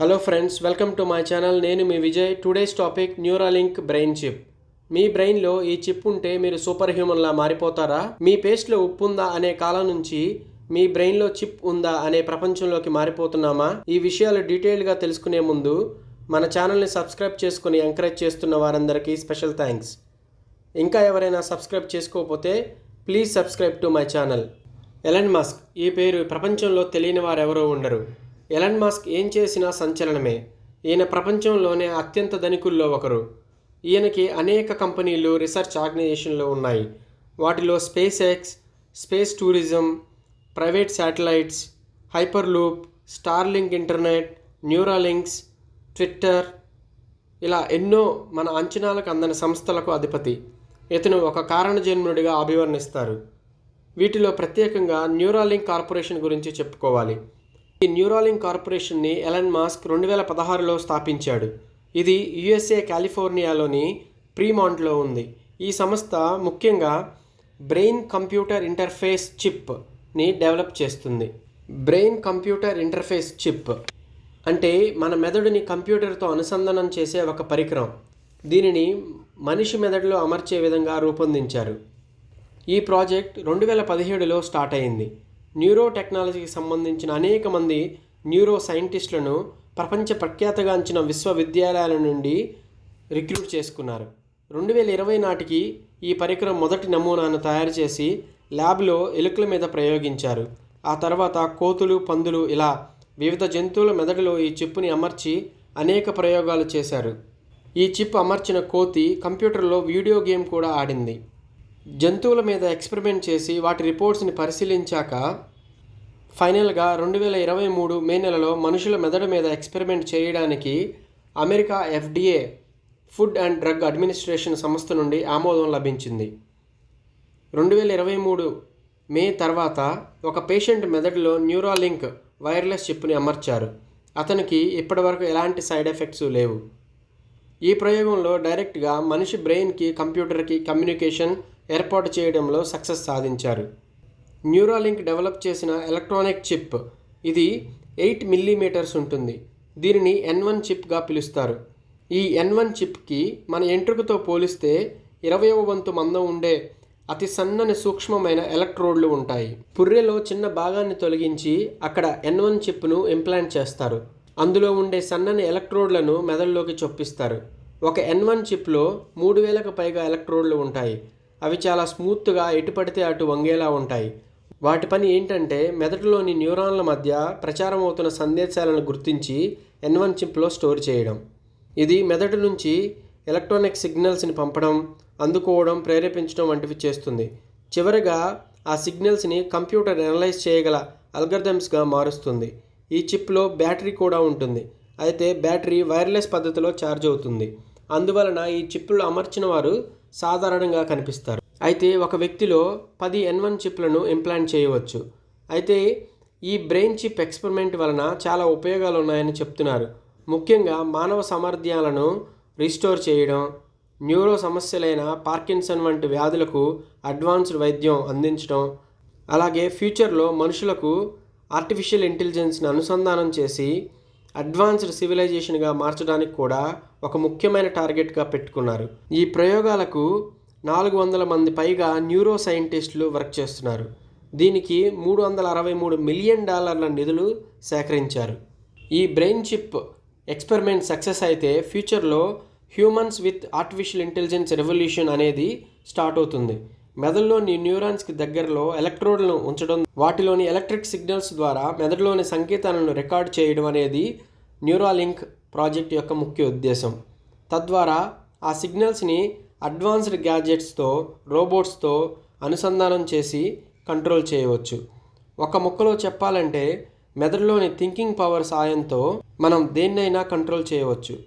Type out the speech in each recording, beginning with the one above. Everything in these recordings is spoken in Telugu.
Hello friends welcome to my channel నేను మీ Vijay. Today's topic Neuralink brain chip మీ బ్రెయిన్లో ఈ చిప్ ఉంటే మీరు సూపర్ హ్యూమన్లా మారిపోతారా? మీ పేస్ట్లో ఉప్పు ఉందా అనే కాలం నుంచి మీ బ్రెయిన్లో చిప్ ఉందా అనే ప్రపంచంలోకి మారిపోతున్నామా? ఈ విషయాలు డీటెయిల్గా తెలుసుకునే ముందు మన ఛానల్ని సబ్స్క్రైబ్ చేసుకుని ఎంకరేజ్ చేస్తున్న వారందరికీ స్పెషల్ థ్యాంక్స్ ఇంకా ఎవరైనా సబ్స్క్రైబ్ చేసుకోకపోతే please subscribe to my channel Elon Musk ఈ పేరు ప్రపంచంలో తెలియని వారెవరూ ఉండరు. ఎలన్ మాస్క్ ఏం చేసినా సంచలనమే. ఈయన ప్రపంచంలోనే అత్యంత ధనికుల్లో ఒకరు. ఈయనకి అనేక కంపెనీలు రీసెర్చ్ ఆర్గనైజేషన్లు ఉన్నాయి. వాటిలో SpaceX space tourism private satellites hyperloop Starlink internet Neuralinks Twitter ఇలా ఎన్నో మన అంచనాలకు అందని సంస్థలకు అధిపతి. ఇతను ఒక కారణజన్ముడిగా అభివర్ణిస్తారు. వీటిలో ప్రత్యేకంగా న్యూరాలింక్ కార్పొరేషన్ గురించి చెప్పుకోవాలి. ఈ న్యూరాలింక్ కార్పొరేషన్ని ఎలన్ మాస్క్ రెండు వేల పదహారులో స్థాపించాడు. ఇది యుఎస్ఏ కాలిఫోర్నియాలోని ప్రీమాంట్లో ఉంది. ఈ సంస్థ ముఖ్యంగా బ్రెయిన్ కంప్యూటర్ ఇంటర్ఫేస్ చిప్ని డెవలప్ చేస్తుంది. బ్రెయిన్ కంప్యూటర్ ఇంటర్ఫేస్ చిప్ అంటే మన మెదడుని కంప్యూటర్తో అనుసంధానం చేసే ఒక పరికరం. దీనిని మనిషి మెదడులో అమర్చే విధంగా రూపొందించారు. ఈ ప్రాజెక్ట్ రెండు వేల పదిహేడులో స్టార్ట్ అయింది. న్యూరో టెక్నాలజీకి సంబంధించిన అనేక మంది న్యూరో సైంటిస్టులను ప్రపంచ ప్రఖ్యాతగాంచిన విశ్వవిద్యాలయాల నుండి రిక్రూట్ చేసుకున్నారు. రెండు వేల ఇరవై నాటికి ఈ పరికరం మొదటి నమూనాను తయారు చేసి ల్యాబ్లో ఎలుకల మీద ప్రయోగించారు. ఆ తర్వాత కోతులు పందులు ఇలా వివిధ జంతువుల మెదడులో ఈ చిప్పుని అమర్చి అనేక ప్రయోగాలు చేశారు. ఈ చిప్ అమర్చిన కోతి కంప్యూటర్లో వీడియో గేమ్ కూడా ఆడింది. జంతువుల మీద ఎక్స్పెరిమెంట్ చేసి వాటి రిపోర్ట్స్ని పరిశీలించాక ఫైనల్గా రెండు వేల ఇరవై మూడు మే నెలలో మనుషుల మెదడు మీద ఎక్స్పెరిమెంట్ చేయడానికి America FDA food and drug administration సంస్థ నుండి ఆమోదం లభించింది. రెండు వేల ఇరవై మూడు మే తర్వాత ఒక పేషెంట్ మెదడులో న్యూరాలింక్ వైర్లెస్ చిప్ని అమర్చారు. అతనికి ఇప్పటివరకు ఎలాంటి సైడ్ ఎఫెక్ట్స్ లేవు. ఈ ప్రయోగంలో డైరెక్ట్గా మనిషి బ్రెయిన్కి కంప్యూటర్కి కమ్యూనికేషన్ ఏర్పాటు చేయడంలో సక్సెస్ సాధించారు. న్యూరాలింక్ డెవలప్ చేసిన ఎలక్ట్రానిక్ చిప్ ఇది ఎయిట్ మిల్లీమీటర్స్ ఉంటుంది. దీనిని ఎన్ వన్ చిప్గా పిలుస్తారు. ఈ ఎన్ వన్ చిప్కి మన ఎంట్రుకతో పోలిస్తే ఇరవైవ వంతు మందం ఉండే అతి సన్నని సూక్ష్మమైన ఎలక్ట్రోడ్లు ఉంటాయి. పుర్రెలో చిన్న భాగాన్ని తొలగించి అక్కడ ఎన్ వన్ చిప్ను ఇంప్లాంట్ చేస్తారు. అందులో ఉండే సన్నని ఎలక్ట్రోడ్లను మెదడులోకి చొప్పిస్తారు. ఒక ఎన్ వన్ చిప్లో మూడు వేలకు పైగా ఎలక్ట్రోడ్లు ఉంటాయి. అవి చాలా స్మూత్గా ఎటు పడితే అటు వంగేలా ఉంటాయి. వాటి పని ఏంటంటే మెదడులోని న్యూరాన్ల మధ్య ప్రచారం అవుతున్న సందేశాలను గుర్తించి ఎన్వన్ చిప్లో స్టోర్ చేయడం. ఇది మెదడు నుంచి ఎలక్ట్రానిక్ సిగ్నల్స్ని పంపడం అందుకోవడం ప్రేరేపించడం వంటివి చేస్తుంది. చివరిగా ఆ సిగ్నల్స్ని కంప్యూటర్ అనలైజ్ చేయగల అల్గర్థమ్స్గా మారుస్తుంది. ఈ చిప్లో బ్యాటరీ కూడా ఉంటుంది. అయితే బ్యాటరీ వైర్లెస్ పద్ధతిలో ఛార్జ్ అవుతుంది. అందువలన ఈ చిప్లు అమర్చిన వారు సాధారణంగా కనిపిస్తారు. అయితే ఒక వ్యక్తిలో పది ఎన్ వన్ చిప్లను ఇంప్లాంట్ చేయవచ్చు. అయితే ఈ బ్రెయిన్ చిప్ ఎక్స్పెరిమెంట్ వలన చాలా ఉపయోగాలు ఉన్నాయని చెప్తున్నారు. ముఖ్యంగా మానవ సామర్థ్యాలను రీస్టోర్ చేయడం న్యూరో సమస్యలైన పార్కిన్సన్ వంటి వ్యాధులకు అడ్వాన్స్డ్ వైద్యం అందించడం అలాగే ఫ్యూచర్లో మనుషులకు ఆర్టిఫిషియల్ ఇంటెలిజెన్స్ని అనుసంధానం చేసి అడ్వాన్స్డ్ సివిలైజేషన్గా మార్చడానికి కూడా ఒక ముఖ్యమైన టార్గెట్గా పెట్టుకున్నారు. ఈ ప్రయోగాలకు నాలుగు వందల మంది పైగా న్యూరో సైంటిస్టులు వర్క్ చేస్తున్నారు. దీనికి మూడు వందల అరవై మూడు మిలియన్ డాలర్ల నిధులు సేకరించారు. ఈ బ్రెయిన్ చిప్ ఎక్స్పెరిమెంట్ సక్సెస్ అయితే ఫ్యూచర్లో humans with artificial intelligence revolution అనేది స్టార్ట్ అవుతుంది. మెదడులోని న్యూరాన్స్కి దగ్గరలో ఎలక్ట్రోడ్లను ఉంచడం వాటిలోని ఎలక్ట్రిక్ సిగ్నల్స్ ద్వారా మెదడులోని సంకేతాలను రికార్డ్ చేయడం అనేది న్యూరాలింక్ ప్రాజెక్ట్ యొక్క ముఖ్య ఉద్దేశం. తద్వారా ఆ సిగ్నల్స్ని అడ్వాన్స్డ్ గ్యాడ్జెట్స్తో రోబోట్స్తో అనుసంధానం చేసి కంట్రోల్ చేయవచ్చు. ఒక ముక్కలో చెప్పాలంటే మెదడులోని థింకింగ్ పవర్ సాయంతో మనం దేన్నైనా కంట్రోల్ చేయవచ్చు.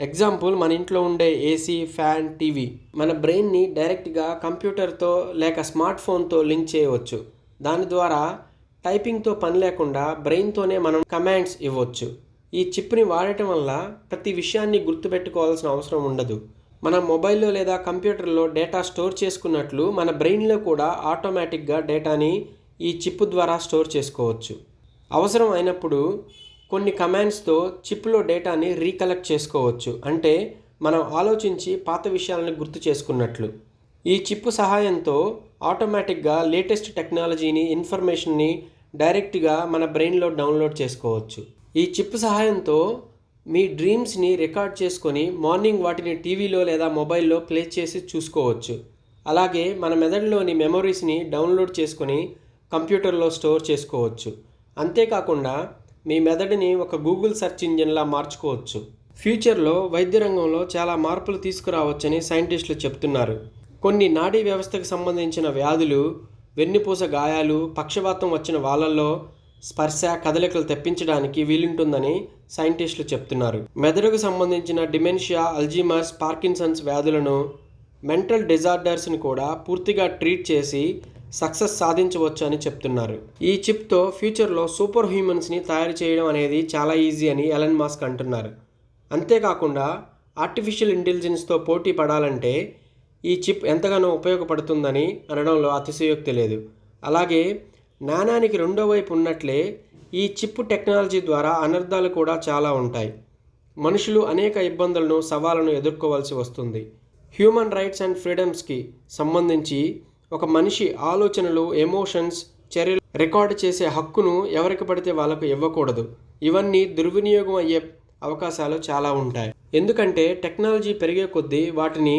ఎగ్జాంపుల్ మన ఇంట్లో ఉండే ఏసీ ఫ్యాన్ టీవీ. మన బ్రెయిన్ని డైరెక్ట్గా కంప్యూటర్తో లేక స్మార్ట్ ఫోన్తో లింక్ చేయవచ్చు. దాని ద్వారా టైపింగ్తో పని లేకుండా బ్రెయిన్తోనే మనం కమాండ్స్ ఇవ్వచ్చు. ఈ చిప్ని వాడటం వల్ల ప్రతి విషయాన్ని గుర్తుపెట్టుకోవాల్సిన అవసరం ఉండదు. మన మొబైల్లో లేదా కంప్యూటర్లో డేటా స్టోర్ చేసుకున్నట్లు మన బ్రెయిన్లో కూడా ఆటోమేటిక్గా డేటాని ఈ చిప్ ద్వారా స్టోర్ చేసుకోవచ్చు. అవసరం అయినప్పుడు కొన్ని కమాండ్స్తో చిప్లో డేటాని రీకలెక్ట్ చేసుకోవచ్చు. అంటే మనం ఆలోచించి పాత విషయాలను గుర్తు చేసుకున్నట్లు. ఈ చిప్ సహాయంతో ఆటోమేటిక్గా లేటెస్ట్ టెక్నాలజీని ఇన్ఫర్మేషన్ని డైరెక్ట్గా మన బ్రెయిన్లో డౌన్లోడ్ చేసుకోవచ్చు. ఈ చిప్ సహాయంతో మీ డ్రీమ్స్ని రికార్డ్ చేసుకొని మార్నింగ్ వాటిని టీవీలో లేదా మొబైల్లో ప్లే చేసి చూసుకోవచ్చు. అలాగే మన మెదడులోని మెమొరీస్ని డౌన్లోడ్ చేసుకొని కంప్యూటర్లో స్టోర్ చేసుకోవచ్చు. అంతేకాకుండా మీ మెదడుని ఒక గూగుల్ సెర్చ్ ఇంజిన్లా మార్చుకోవచ్చు. ఫ్యూచర్లో వైద్య రంగంలో చాలా మార్పులు తీసుకురావచ్చని సైంటిస్టులు చెప్తున్నారు. కొన్ని నాడీ వ్యవస్థకు సంబంధించిన వ్యాధులు వెన్నుపూస గాయాలు పక్షవాతం వచ్చిన వాళ్ళల్లో స్పర్శ కదలికలు తెప్పించడానికి వీలుంటుందని సైంటిస్టులు చెప్తున్నారు. మెదడుకు సంబంధించిన డిమెన్షియా అల్జీమర్స్ పార్కిన్సన్స్ వ్యాధులను మెంటల్ డిజార్డర్స్ని కూడా పూర్తిగా ట్రీట్ చేసి సక్సెస్ సాధించవచ్చు అని చెప్తున్నారు. ఈ చిప్తో ఫ్యూచర్లో సూపర్ హ్యూమన్స్ని తయారు చేయడం అనేది చాలా ఈజీ అని ఎలన్ మాస్క్ అంటున్నారు. అంతేకాకుండా ఆర్టిఫిషియల్ ఇంటెలిజెన్స్తో పోటీ పడాలంటే ఈ చిప్ ఎంతగానో ఉపయోగపడుతుందని అనడంలో అతిశయోక్తి లేదు. అలాగే నాణానికి రెండో వైపు ఉన్నట్లే ఈ చిప్ టెక్నాలజీ ద్వారా అనర్థాలు కూడా చాలా ఉంటాయి. మనుషులు అనేక ఇబ్బందులను సవాళ్ళను ఎదుర్కోవాల్సి వస్తుంది. హ్యూమన్ రైట్స్ అండ్ ఫ్రీడమ్స్కి సంబంధించి ఒక మనిషి ఆలోచనలు ఎమోషన్స్ చర్యలు రికార్డు చేసే హక్కును ఎవరికి పడితే వాళ్ళకు ఇవ్వకూడదు. ఇవన్నీ దుర్వినియోగం అయ్యే అవకాశాలు చాలా ఉంటాయి. ఎందుకంటే టెక్నాలజీ పెరిగే కొద్దీ వాటిని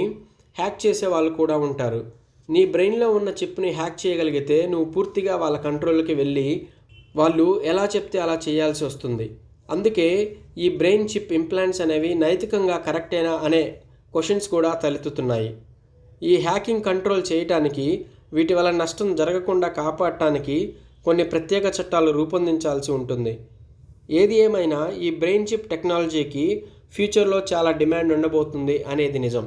హ్యాక్ చేసే వాళ్ళు కూడా ఉంటారు. నీ బ్రెయిన్లో ఉన్న చిప్ని హ్యాక్ చేయగలిగితే నువ్వు పూర్తిగా వాళ్ళ కంట్రోల్కి వెళ్ళి వాళ్ళు ఎలా చెప్తే అలా చేయాల్సి వస్తుంది. అందుకే ఈ బ్రెయిన్ చిప్ ఇంప్లాంట్స్ అనేవి నైతికంగా కరెక్టేనా అనే క్వశ్చన్స్ కూడా తలెత్తుతున్నాయి. ఈ హ్యాకింగ్ కంట్రోల్ చేయటానికి వీటి వల్ల నష్టం జరగకుండా కాపాడటానికి కొన్ని ప్రత్యేక చట్టాలు రూపొందించాల్సి ఉంటుంది. ఏది ఏమైనా ఈ బ్రెయిన్ చిప్ టెక్నాలజీకి ఫ్యూచర్లో చాలా డిమాండ్ ఉండబోతుంది అనేది నిజం.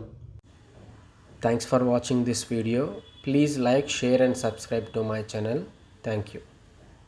Thanks for watching this video. Please like, share and subscribe to my channel. Thank you.